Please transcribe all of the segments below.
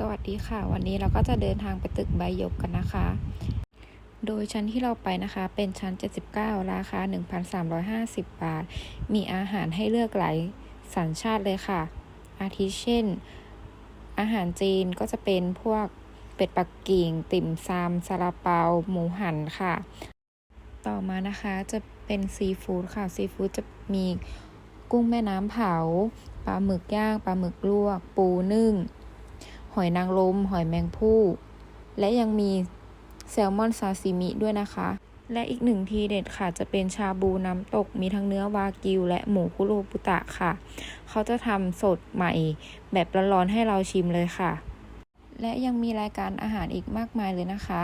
สวัสดีค่ะ วันนี้เราก็จะเดินทางไปตึกใบยกกันนะคะ โดยชั้นที่เราไปนะคะ เป็นชั้น 79 ราคา 1,350 บาท มีอาหารให้เลือกหลายสัญชาติเลยค่ะ อาทิเช่น อาหารจีนก็จะเป็นพวกเป็ดปักกิ่ง ติ่มซำซาลาเปา หมูหันค่ะ ต่อมานะคะจะเป็นซีฟู้ดค่ะ ซีฟู้ดจะมีกุ้งแม่น้ำเผา ปลาหมึกย่าง ปลาหมึกลวก ปูนึ่ง หอยนางรมหอยแมงภู่และยังมีแซลมอนซาซิมิด้วยนะคะ และอีกหนึ่งทีเด็ดค่ะจะเป็นชาบูน้ำตกมีทั้งเนื้อวากิว และหมูคุโรบุตะค่ะ เขาจะทำสดใหม่แบบร้อนๆให้เราชิมเลยค่ะ และยังมีรายการอาหารอีกมากมายเลยนะคะ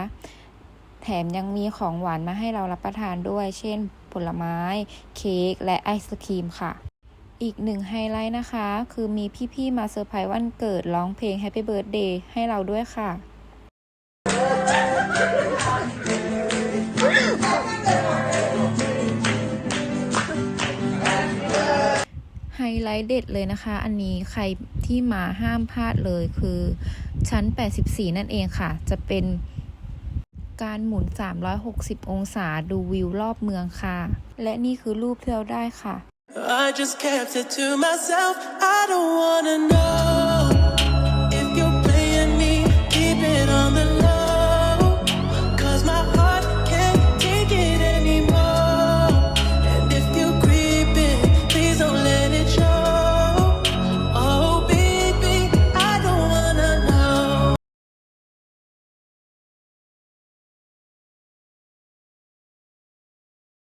แถมยังมีของหวานมาให้เรารับประทานด้วย เช่น ผลไม้ เค้กและไอศครีมค่ะ อีกหนึ่งไฮไลท์นะคะ คือมีพี่ๆมาเซอร์ไพรส์วันเกิดร้องเพลง Happy Birthday ให้เราด้วยค่ะไฮไลท์เด็ดเลยนะคะ อันนี้ใครที่มาห้ามพลาดเลยคือ ชั้น 84 นั่นเองค่ะ จะเป็นการหมุน 360 องศาดูวิวรอบเมืองค่ะ และนี่คือรูปที่เราได้ค่ะ I just kept it to myself. I don't wanna know